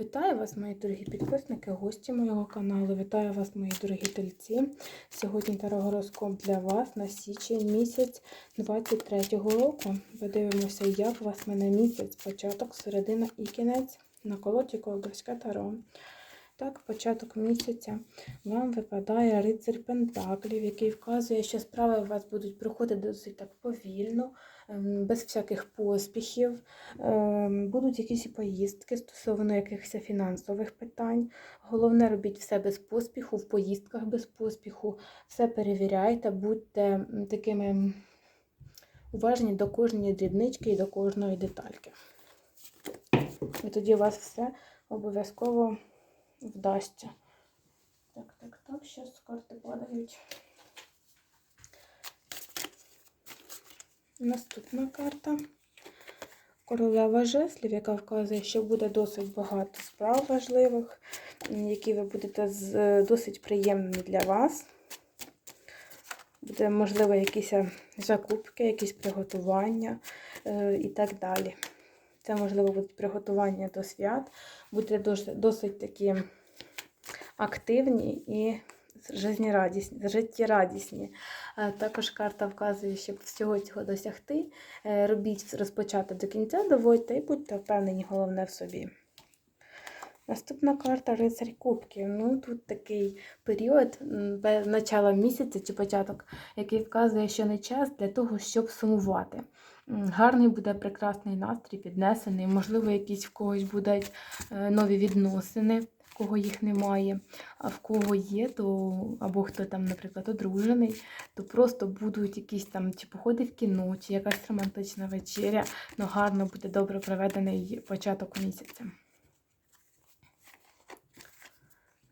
Вітаю вас, мої дорогі підписники, гості моєго каналу. Вітаю вас, мої дорогі тельці. Сьогодні тарогороскоп для вас на січень місяць 23-го року. Подивимося, як у вас мене місяць, початок, середина і кінець на колоді Колдовське таро. Так, початок місяця вам випадає рицарь Пентаклів, який вказує, що справи у вас будуть проходити досить так повільно, без всяких поспіхів. Ем, Будуть якісь поїздки стосовно якихось фінансових питань. Головне, робіть все без поспіху, в поїздках без поспіху, все перевіряйте, будьте такими уважні до кожної дрібнички і до кожної детальки. І тоді у вас все обов'язково вдасться. Так, так, так, зараз карти падають. Наступна карта. Королева жеслів, яка вказує, що буде досить багато справ важливих, які ви будете з досить приємними для вас. Буде, можливо, якісь закупки, якісь приготування е, і так далі. Це, можливо, будуть приготування до свят, будете досить, досить такі активні і жизнерадісні, життєрадісні. Е, Також карта вказує, щоб всього цього досягти. е, Робіть розпочати до кінця, доводьте і будьте впевнені, головне в собі. Наступна карта Рицарь Кубків. Ну, тут такий період, начало місяця чи початок, який вказує, що не час для того, щоб сумувати. Гарний буде прекрасний настрій, піднесений. Можливо, якісь в когось будуть е, нові відносини, кого їх немає. А в кого є, то або хто там, наприклад, одружений, то просто будуть якісь там чи походи в кіно, чи якась романтична вечеря. Ну, гарно буде добре проведений початок місяця.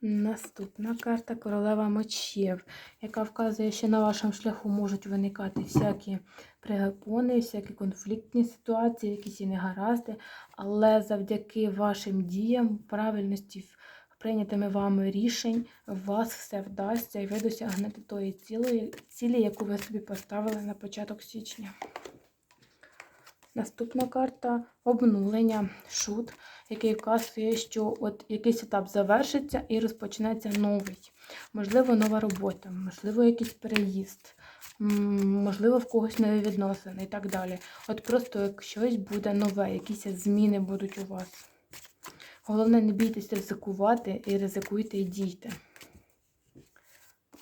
Наступна карта королева мечів, яка вказує, що на вашому шляху можуть виникати всякі пригапони, всякі конфліктні ситуації, якісь і негаразди, але завдяки вашим діям, правильності прийнятими вами рішень, вас все вдасться і ви досягнете тої цілої, цілі, яку ви собі поставили на початок січня. Наступна карта обнулення, шут, який вказує, що от якийсь етап завершиться і розпочнеться новий. Можливо, нова робота, можливо, якийсь переїзд, можливо, в когось нові відносини і так далі. От просто як щось буде нове, якісь зміни будуть у вас. Головне, не бійтесь ризикувати і ризикуйте і дійте.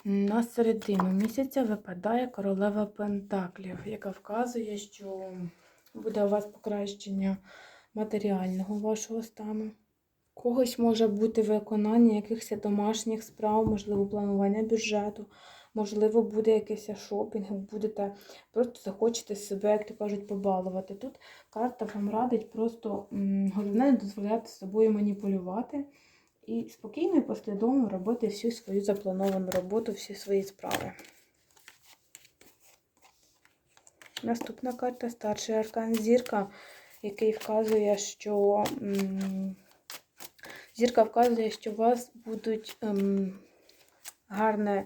На середину місяця випадає королева Пентаклів, яка вказує, що буде у вас покращення матеріального вашого стану. Когось може бути виконання якихось домашніх справ, можливо, планування бюджету, можливо, буде якийсь шопінг, будете просто захочете себе, як то кажуть, побалувати. Тут карта вам радить просто головне не дозволяти собою маніпулювати і спокійно і послідовно робити всю свою заплановану роботу, всі свої справи. Наступна карта старший аркан зірка, який вказує, що зірка вказує, що у вас будуть ем, гарні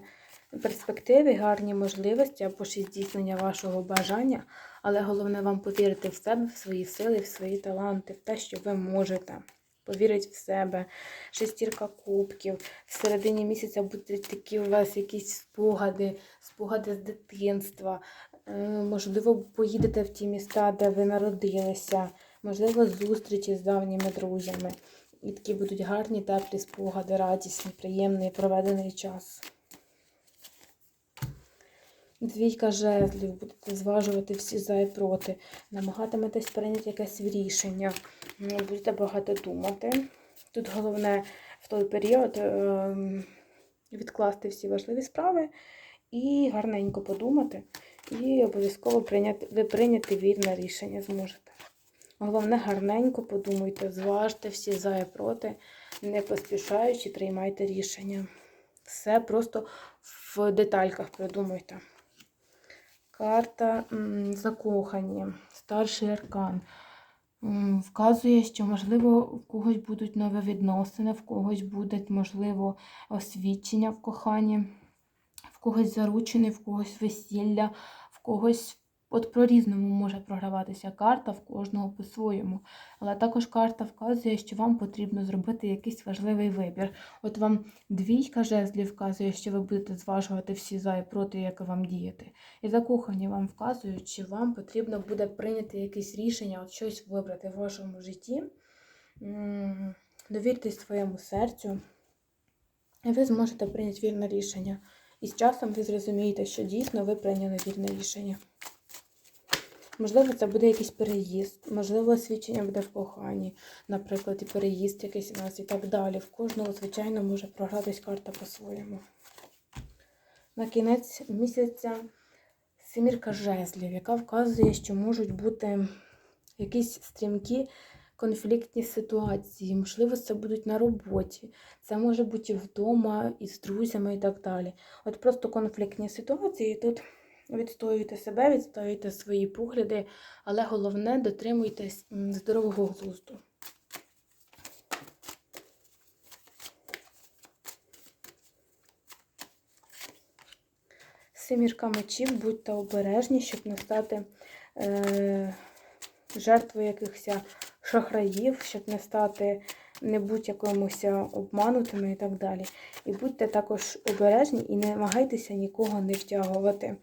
перспективи, гарні можливості або ж здійснення вашого бажання, але головне вам повірити в себе, в свої сили, в свої таланти, в те, що ви можете. Повірить в себе, шестірка кубків. В середині місяця будуть такі у вас якісь спогади, спогади з дитинства. Е, Можливо, поїдете в ті міста, де ви народилися, можливо, зустрічі з давніми друзями. І такі будуть гарні, теплі спогади, радісні, приємний проведений час. Двійка жезлів, будете зважувати всі за і проти, намагатиметесь прийняти якесь рішення, ну, будете багато думати. Тут головне в той період ем, відкласти всі важливі справи і гарненько подумати, і обов'язково прийняти, ви прийняти вірне рішення зможете. Головне, гарненько подумайте, зважте всі за і проти, не поспішаючи, приймайте рішення. Все просто в детальках придумайте. Карта закохані, старший аркан. Вказує, що, можливо, в когось будуть нові відносини, в когось буде, можливо, освідчення в коханні, в когось заручений, в когось весілля, в когось От про-різному може програватися карта в кожного по-своєму. Але також карта вказує, що вам потрібно зробити якийсь важливий вибір. От вам двійка жезлів вказує, що ви будете зважувати всі за і проти, як вам діяти. І закохані вам вказують, що вам потрібно буде прийняти якесь рішення, от щось вибрати в вашому житті. Довіртесь своєму серцю, і ви зможете прийняти вірне рішення. І з часом ви зрозумієте, що дійсно ви прийняли вірне рішення. Можливо, це буде якийсь переїзд, можливо, свідчення буде в коханні, наприклад, і переїзд якийсь у нас і так далі. В кожного, звичайно, може програтись карта по-своєму. На кінець місяця семірка жезлів, яка вказує, що можуть бути якісь стрімкі конфліктні ситуації. Можливо, це будуть на роботі, це може бути вдома із друзями і так далі. От просто конфліктні ситуації тут відстоюєте себе, відстоюєте свої погляди, але головне дотримуйтесь здорового глузду. Семірка мечів, будьте обережні, щоб не стати е, жертвою якихось шахраїв, щоб не стати не будь якимось обманутими і так далі. І будьте також обережні і не намагайтеся нікого не втягувати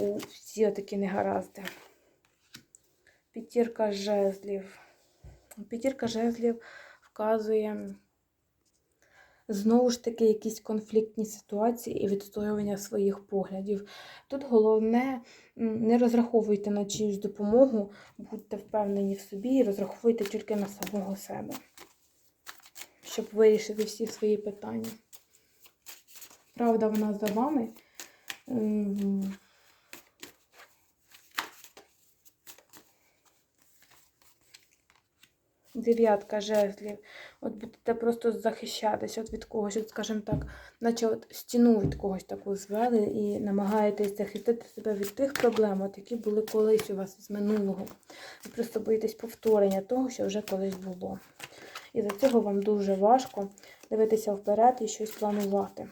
у всі такі негаразди. П'ятірка жезлів. П'ятірка жезлів вказує знову ж таки якісь конфліктні ситуації і відстоювання своїх поглядів. Тут головне не розраховуйте на чиюсь допомогу, будьте впевнені в собі і розраховуйте тільки на самого себе, щоб вирішити всі свої питання. Правда, вона за вами. Дев'ятка жезлів. От будете просто захищатись от від когось, от, скажімо так, наче от стіну від когось таку звели і намагаєтесь захистити себе від тих проблем, от, які були колись у вас з минулого. Ви просто боїтесь повторення того, що вже колись було. І за цього вам дуже важко дивитися вперед і щось планувати,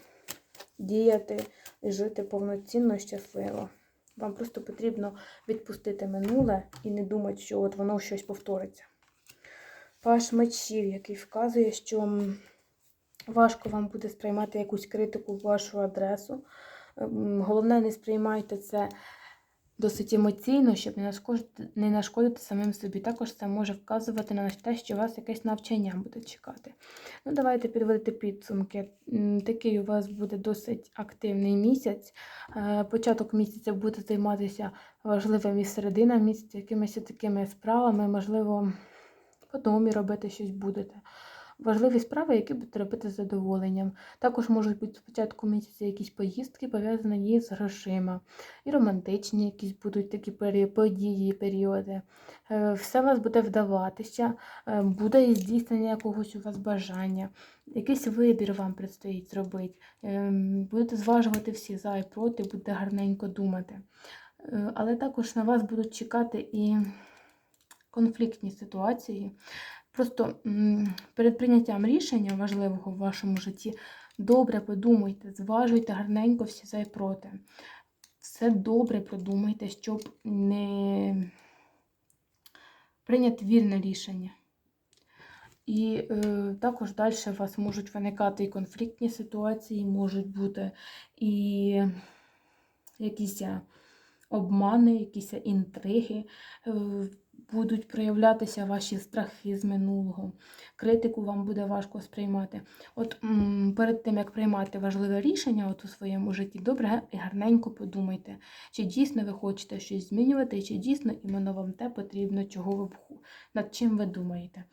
діяти і жити повноцінно і щасливо. Вам просто потрібно відпустити минуле і не думати, що от воно щось повториться. Паш мечів, який вказує, що важко вам буде сприймати якусь критику в вашу адресу. Ем, Головне, не сприймайте це досить емоційно, щоб не нашкодити, самим собі. Також це може вказувати на те, що вас якесь навчання буде чекати. Ну, давайте підводити підсумки. Такий у вас буде досить активний місяць. Е, Початок місяця буде займатися важливим і середина місяця, якимись такими справами, можливо по домі робити щось будете. Важливі справи, які будете робити з задоволенням. Також можуть бути спочатку місяця якісь поїздки, пов'язані з грошима. І романтичні якісь будуть такі події, періоди. Е, Все у вас буде вдаватися, е, буде здійснення якогось у вас бажання. Якийсь вибір вам предстоїть зробити. Ем, Будете зважувати всі за і проти, будете гарненько думати. Е, Але також на вас будуть чекати і конфліктні ситуації. Просто перед прийняттям рішення важливого в вашому житті добре подумайте, зважуйте гарненько всі за і проти. Все добре продумайте, щоб не прийняти вірне рішення. І е, також далі у вас можуть виникати і конфліктні ситуації, можуть бути і якісь е, обмани, якісь інтриги. Будуть проявлятися ваші страхи з минулого. Критику вам буде важко сприймати. От перед тим, як приймати важливе рішення от у своєму житті, добре і гарненько подумайте, чи дійсно ви хочете щось змінювати, чи дійсно іменно вам те потрібно, чого ви над чим ви думаєте.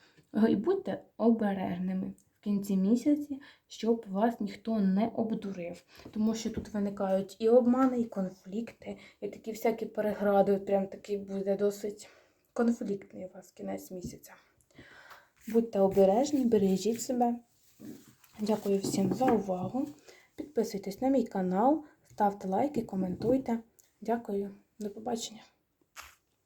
І будьте обережними в кінці місяці, щоб вас ніхто не обдурив. Тому що тут виникають і обмани, і конфлікти, і такі всякі перегради. Прям такий буде досить конфліктний у вас кінець місяця. Будьте обережні, бережіть себе. Дякую всім за увагу. Підписуйтесь на мій канал, ставте лайки, коментуйте. Дякую, до побачення.